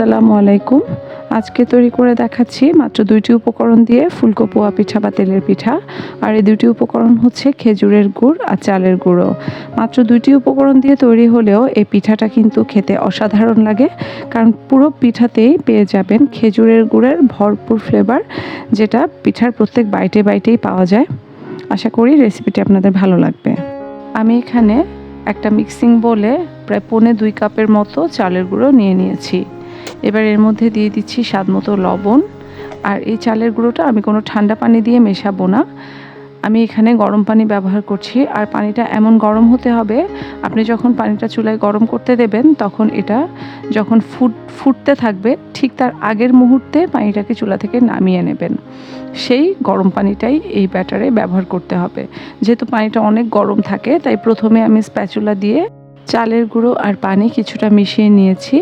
আসসালামু আলাইকুম। আজকে তৈরি করে দেখাচ্ছি মাত্র দুইটি উপকরণ দিয়ে ফুলকো পোয়া পিঠা বা তেলের পিঠা। আর এই দুইটি উপকরণ হচ্ছে খেজুরের গুড় আর চালের গুঁড়ো। মাত্র দুইটি উপকরণ দিয়ে তৈরি হলেও এই পিঠাটা কিন্তু খেতে অসাধারণ লাগে। কারণ পুরো পিঠাতেই পেয়ে যাবেন খেজুরের গুড়ের ভরপুর ফ্লেভার যেটা পিঠার প্রত্যেক বাইটে বাইটেই পাওয়া যায়। আশা করি রেসিপিটি আপনাদের ভালো লাগবে। আমি এখানে একটা মিক্সিং বলে প্রায় পৌনে দুই কাপের মতো চালের গুঁড়ো নিয়ে নিয়েছি। এবার এর মধ্যে দিয়ে দিচ্ছি স্বাদ মতো লবণ। আর এই চালের গুঁড়োটা আমি কোনো ঠান্ডা পানি দিয়ে মেশাবো না। আমি এখানে গরম পানি ব্যবহার করছি। আর পানিটা এমন গরম হতে হবে, আপনি যখন পানিটা চুলায় গরম করতে দেবেন, তখন এটা যখন ফুট, ফুটতে থাকবে, ঠিক তার আগের মুহূর্তে পানিটাকে চুলা থেকে নামিয়ে নেবেন। সেই গরম পানিটাই এই ব্যাটারে ব্যবহার করতে হবে। যেহেতু পানিটা অনেক গরম থাকে, তাই প্রথমে আমি স্প্যাচুলা দিয়ে চালের গুঁড়ো আর পানি কিছুটা মিশিয়ে নিয়েছি।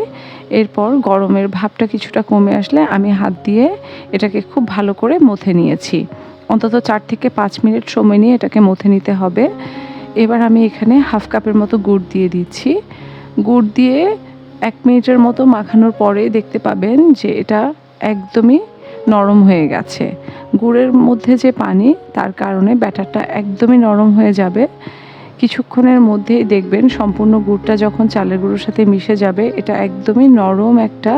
এরপর গরমের ভাবটা কিছুটা কমে আসলে আমি হাত দিয়ে এটাকে খুব ভালো করে মথে নিয়েছি। অন্তত চার থেকে পাঁচ মিনিট সময় নিয়ে এটাকে মথে নিতে হবে। এবার আমি এখানে হাফ কাপের মতো গুড় দিয়ে দিচ্ছি। গুড় দিয়ে এক মিনিটের মতো মাখানোর পরে দেখতে পাবেন যে এটা একদমই নরম হয়ে গেছে। গুড়ের মধ্যে যে পানি, তার কারণে ব্যাটারটা একদমই নরম হয়ে যাবে। কিছুক্ষণের মধ্যেই দেখবেন সম্পূর্ণ গুড়টা যখন চালের গুঁড়োর সাথে মিশে যাবে, এটা একদমই নরম একটা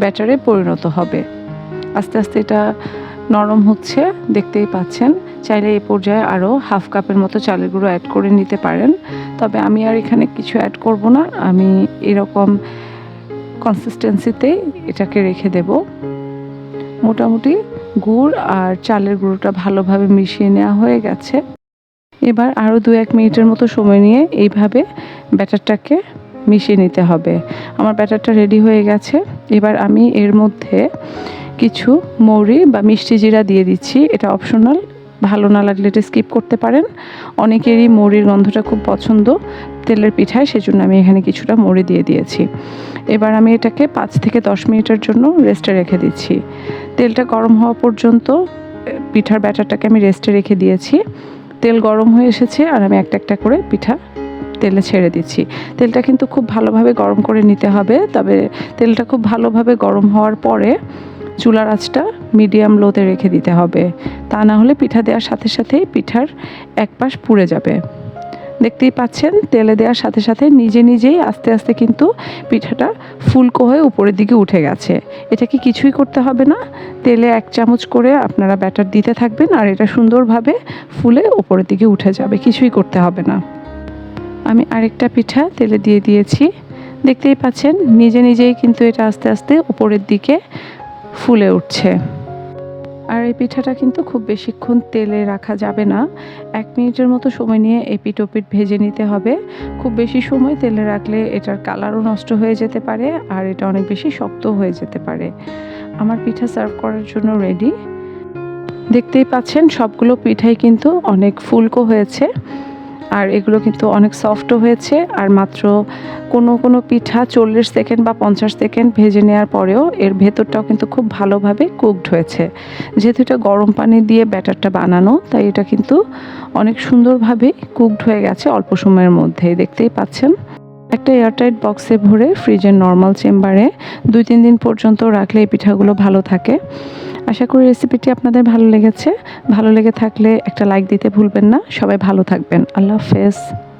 ব্যাটারে পরিণত হবে। আস্তে আস্তে এটা নরম হচ্ছে, দেখতেই পাচ্ছেন। চাইলে এই পর্যায়ে আরও হাফ কাপের মতো চালের গুঁড়ো অ্যাড করে নিতে পারেন। তবে আমি আর এখানে কিছু অ্যাড করব না। আমি এরকম কনসিস্টেন্সিতেই এটাকে রেখে দেব। মোটামুটি গুড় আর চালের গুঁড়োটা ভালোভাবে মিশিয়ে নেওয়া হয়ে গেছে। এবার আরও দু এক মিনিটের মতো সময় নিয়ে এইভাবে ব্যাটারটাকে মিশিয়ে নিতে হবে। আমার ব্যাটারটা রেডি হয়ে গেছে। এবার আমি এর মধ্যে কিছু মৌরি বা মিষ্টি জিরা দিয়ে দিচ্ছি। এটা অপশনাল ভালো না লাগলে এটা স্কিপ করতে পারেন। অনেকেরই মৌরির গন্ধটা খুব পছন্দ তেলের পিঠায়, সেজন্য আমি এখানে কিছুটা মৌরি দিয়ে দিয়েছি। এবার আমি এটাকে পাঁচ থেকে দশ মিনিটের জন্য রেস্টে রেখে দিচ্ছি। তেলটা গরম হওয়া পর্যন্ত পিঠার ব্যাটারটাকে আমি রেস্টে রেখে দিয়েছি। তেল গরম হয়ে এসেছে আর আমি একটা একটা করে পিঠা তেলে ছেড়ে দিচ্ছি। তেলটা কিন্তু খুব ভালোভাবে গরম করে নিতে হবে, তবে তেলটা খুব ভালোভাবে গরম হওয়ার পরে চুলার আঁচটা মিডিয়াম লোতে রেখে দিতে হবে। তা না হলে পিঠা দেওয়ার সাথে সাথেই পিঠার এক পাশ পুড়ে যাবে। দেখতেই পাচ্ছেন, তেলে দেওয়ার সাথে সাথে নিজে নিজেই আস্তে আস্তে কিন্তু পিঠাটা ফুলকো হয়ে উপরের দিকে উঠে গেছে। এটা কি কিছুই করতে হবে না, তেলে এক চামচ করে আপনারা ব্যাটার দিতে থাকবেন আর এটা সুন্দরভাবে ফুলে উপরের দিকে উঠে যাবে, কিছুই করতে হবে না। আমি আরেকটা পিঠা তেলে দিয়ে দিয়েছি। দেখতেই পাচ্ছেন, নিজে নিজেই কিন্তু এটা আস্তে আস্তে উপরের দিকে ফুলে উঠছে। আর এই পিঠাটা কিন্তু খুব বেশিক্ষণ তেলে রাখা যাবে না। এক মিনিটের মতো সময় নিয়ে এই পিটোপিট ভেজে নিতে হবে। খুব বেশি সময় তেলে রাখলে এটার কালারও নষ্ট হয়ে যেতে পারে আর এটা অনেক বেশি শক্ত হয়ে যেতে পারে। আমার পিঠা সার্ভ করার জন্য রেডি। দেখতেই পাচ্ছেন সবগুলো পিঠাই কিন্তু অনেক ফুলকো হয়েছে। আর এগুলো কিন্তু অনেক সফটও হয়েছে, আর মাত্র কোনো কোনো পিঠা চল্লিশ সেকেন্ড বা পঞ্চাশ সেকেন্ড ভেজে নেওয়ার পরেও এর ভেতরটাও কিন্তু খুব ভালোভাবে কুকড হয়েছে। যেহেতু এটা গরম পানি দিয়ে ব্যাটারটা বানানো, তাই এটা কিন্তু অনেক সুন্দরভাবে কুকড হয়ে গেছে অল্প সময়ের মধ্যেই, দেখতেই পাচ্ছেন। একটা এয়ারটাইট বক্সে ভরে ফ্রিজের নর্মাল চেম্বারে দুই তিন দিন পর্যন্ত রাখলে এই পিঠাগুলো ভালো থাকে। আশা করি রেসিপিটি আপনাদের ভালো লেগেছে। ভালো লেগে থাকলে একটা লাইক দিতে ভুলবেন না। সবাই ভালো থাকবেন। আল্লাহ হাফেজ।